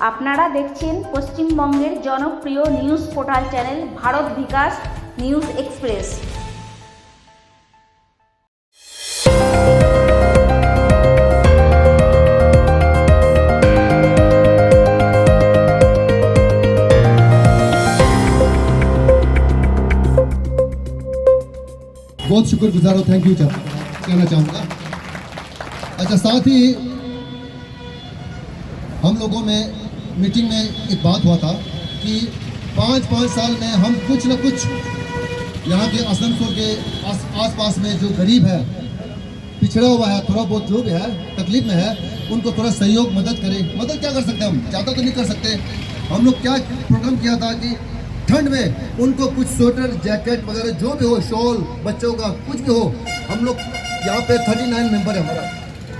আপনারা দেখছেন পশ্চিমবঙ্গের জনপ্রিয় news portal channel Bharat Bikash news express बहुत शुक्रगुजार और थैंक यू कहना चाहूँगा अच्छा साथ ही हम लोगों में मीटिंग में एक बात हुआ था कि पाँच पाँच साल में हम कुछ न कुछ यहाँ के आसनसोल के आस पास में जो गरीब है, पिछड़ा हुआ है, थोड़ा बहुत भी है, तकलीफ़ में है, उनको थोड़ा सहयोग, मदद करें। मदद क्या कर सकते हैं हम? ज़्यादा तो नहीं कर सकते। हम लोग क्या प्रोग्राम किया था कि ठंड में उनको कुछ स्वेटर जैकेट वगैरह, जो भी हो शॉल बच्चों का, कुछ भी हो, हम लोग यहाँ पे थर्टी नाइन मेंबर है हमारा।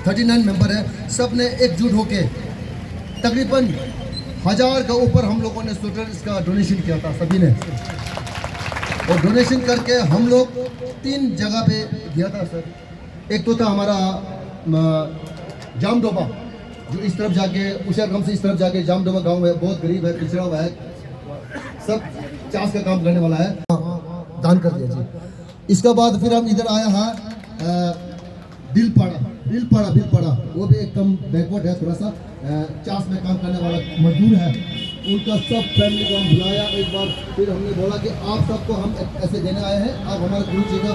थर्टी नाइन मेंबर है सबने एकजुट होके तकरीबन हज़ार का ऊपर हम लोगों ने स्वेटर इसका डोनेशन किया था सभी ने। और डोनेशन करके हम लोग तीन जगह पे गया था सर। एक तो था हमारा म, जामडोबा जो इस तरफ़ जाके उशा से इस तरफ़ जाके जामडोबा गाँव है बहुत गरीब है पिछड़ा हुआ है। सब चास का काम करने वाला है। दान कर दिया जी। इसके बाद फिर हम इधर आया है बिलपाड़ा बिलपाड़ा बिलपाड़ा वो भी एक कम बैकवर्ड है थोड़ा सा। चास में काम करने वाला मजदूर है। उनका सब फैमिली को हम बुलाया एक बार। फिर हमने बोला कि आप सबको हम ऐसे देने आए हैं। आप हमारे गुरु जी का,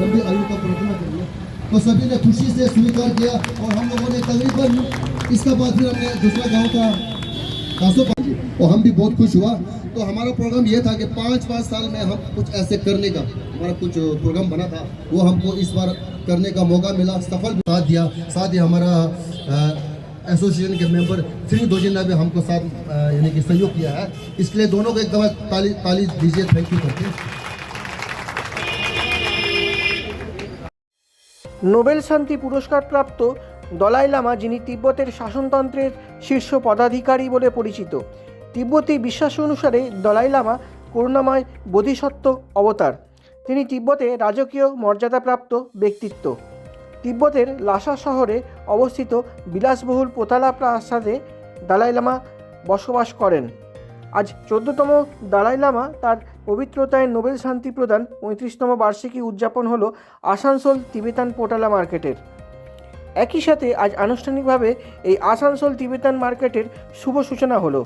लंबी आयु का प्रार्थना करिए। तो सभी ने खुशी से स्वीकार किया और हम लोगों ने तकरीबन इसके बाद फिर हमने दूसरा गाँव का खासो पाजी और हम भी बहुत खुश हुआ तो हमारा प्रोग्राम ये था कि पाँच पाँच साल में हम कुछ ऐसे करने का हमारा कुछ प्रोग्राम बना था वो हमको इस बार करने का मौका मिला सफल भी साथ दिया साथ ही हमारा एसोसिएशन के मेंबर श्री दोजिंदा भी हमको साथ अ, यानी कि सहयोग किया है इसके लिए दोनों को एक दफा ताली ताली दीजिए थैंक यू करके নোবেল শান্তি পুরস্কারপ্রাপ্ত দলাই লামা, যিনি তিব্বতের শাসনতন্ত্রের শীর্ষ পদাধিকারী বলে পরিচিত। তিব্বতী বিশ্বাস অনুসারে দলাই লামা করুণাময় বোধিসত্ত্ব অবতার। তিনি তিব্বতে রাজকীয় মর্যাদাপ্রাপ্ত ব্যক্তিত্ব। তিব্বতের লাসা শহরে অবস্থিত বিলাসবহুল পোতালা প্রাসাদে দালাই লামা বসবাস করেন। আজ চোদ্দতম দালাই লামা তার পবিত্রতায় নোবেল শান্তি প্রদান পঁয়ত্রিশতম বার্ষিকী উদযাপন হলো আসানসোল তিবেতান পোটালা মার্কেটের। একই সাথে আজ আনুষ্ঠানিকভাবে এই আসানসোল তিবেতান মার্কেটের শুভ সূচনা হলো।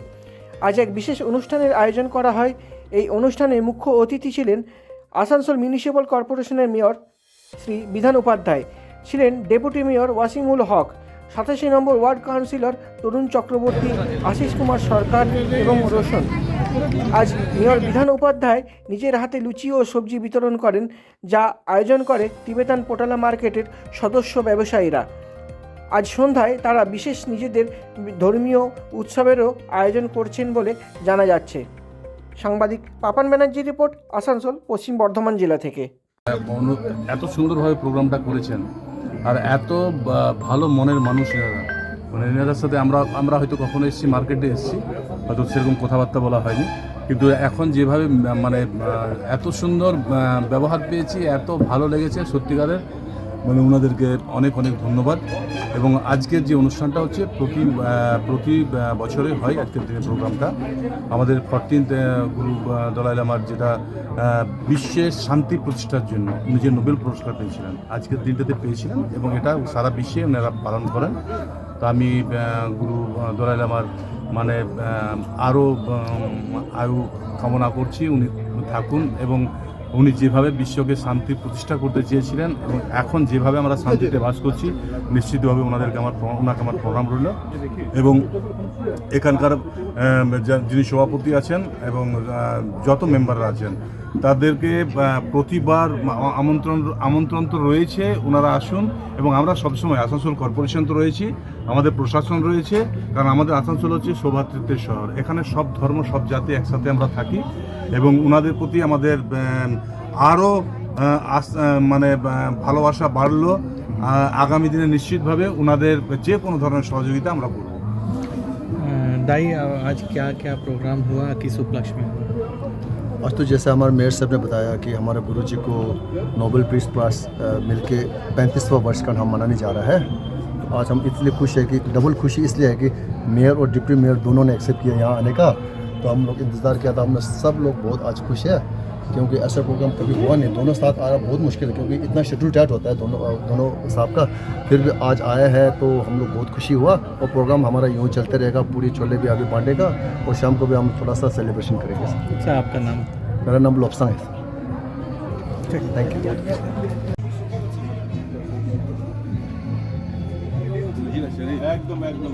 আজ এক বিশেষ অনুষ্ঠানের আয়োজন করা হয়। এই অনুষ্ঠানে মুখ্য অতিথি ছিলেন আসানসোল মিউনিসিপ্যাল কর্পোরেশনের মেয়র শ্রী বিধান উপাধ্যায়, ছিলেন ডেপুটি মেয়র ওয়াসিমুল হক, সাতাশি নম্বর ওয়ার্ড কাউন্সিলর তরুণ চক্রবর্তী, আশিস কুমার সরকার এবং রোশন। আজ মেয়র বিধান উপাধ্যায় নিজের হাতে লুচি ও সবজি বিতরণ করেন, যা আয়োজন করে তিবেতান পোটালা মার্কেটের সদস্য ব্যবসায়ীরা। আজ সন্ধ্যায় তারা বিশেষ নিজেদের ধর্মীয় উৎসবেরও আয়োজন করছেন বলে জানা যাচ্ছে। সাংবাদিক পাপান ব্যানার্জি রিপোর্ট, আসানসোল, পশ্চিম বর্ধমান জেলা থেকে। এত সুন্দরভাবে প্রোগ্রামটা করেছেন, আর এত ভালো মনের মানুষ মানে এনাদের সাথে আমরা আমরা হয়তো কখনো এসেছি, মার্কেটে এসেছি, হয়তো সেরকম কথাবার্তা বলা হয়নি। কিন্তু এখন যেভাবে মানে এত সুন্দর ব্যবহার পেয়েছি, এত ভালো লেগেছে সত্যিকারের মানে ওনাদেরকে অনেক অনেক ধন্যবাদ। এবং আজকের যে অনুষ্ঠানটা হচ্ছে প্রতি প্রতি বছরে হয় আজকের দিনের প্রোগ্রামটা। আমাদের ফরটিন্থ গুরু আহ, দলাই লামার যেটা বিশ্বের শান্তি প্রতিষ্ঠার জন্য উনি যে নোবেল পুরস্কার পেয়েছিলেন আজকের দিনটাতে পেয়েছিলেন এবং এটা সারা বিশ্বে ওনারা পালন করেন। তো আমি গুরু আহ, দলাই লামার মানে আরও আয়ু কামনা করছি। উনি থাকুন এবং উনি যেভাবে বিশ্বকে শান্তি প্রতিষ্ঠা করতে চেয়েছিলেন এবং এখন যেভাবে আমরা শান্তিতে বাস করছি, নিশ্চিতভাবে ওনাদেরকে আমার ওনাকে আমার প্রণাম রইল। এবং এখানকার যিনি সভাপতি আছেন এবং যত মেম্বাররা আছেন, তাদেরকে প্রতিবার আমন্ত্রণ আমন্ত্রণ তো রয়েছে, ওনারা আসুন এবং আমরা সবসময় আসানসোল কর্পোরেশন তো রয়েছি। আমাদের প্রশাসন রয়েছে কারণ আমাদের আসানসোল হচ্ছে সৌভাতৃত্বের শহর এখানে সব ধর্ম সব জাতি একসাথে আমরা থাকি এবং ওনাদের প্রতি আমাদের আরও মানে আহ, ভালোবাসা বাড়লো আহ, আগামী দিনে নিশ্চিতভাবে ওনাদের যে কোনো ধরনের সহযোগিতা আমরা করব दाई आज क्या क्या प्रोग्राम हुआ किस उपलक्ष्य में हुआ आज तो जैसे हमारे मेयर साहब ने बताया कि हमारे गुरु जी को नोबेल पीस प्राइज मिल के पैंतीसवा वर्ष का हम मनाने जा रहा है आज हम इसलिए खुश है कि डबल खुशी इसलिए है कि मेयर और डिप्टी मेयर दोनों ने एक्सेप्ट किया यहाँ आने का। तो हम लोग इंतज़ार किया था हमने सब लोग बहुत आज खुश है क्योंकि ऐसा प्रोग्राम कभी हुआ नहीं। दोनों साथ आना बहुत मुश्किल है क्योंकि इतना शेड्यूल टाइट होता है दोनों दोनों साहब का। फिर भी आज आया है तो हम लोग बहुत खुशी हुआ और प्रोग्राम हमारा यूँ चलते रहेगा पूरी छोले भी आगे बांटेगा और शाम को भी हम थोड़ा सा सेलिब्रेशन करेंगे अच्छा आपका नाम? मेरा नाम लोपसांग है सर। थैंक यू একদম একদম।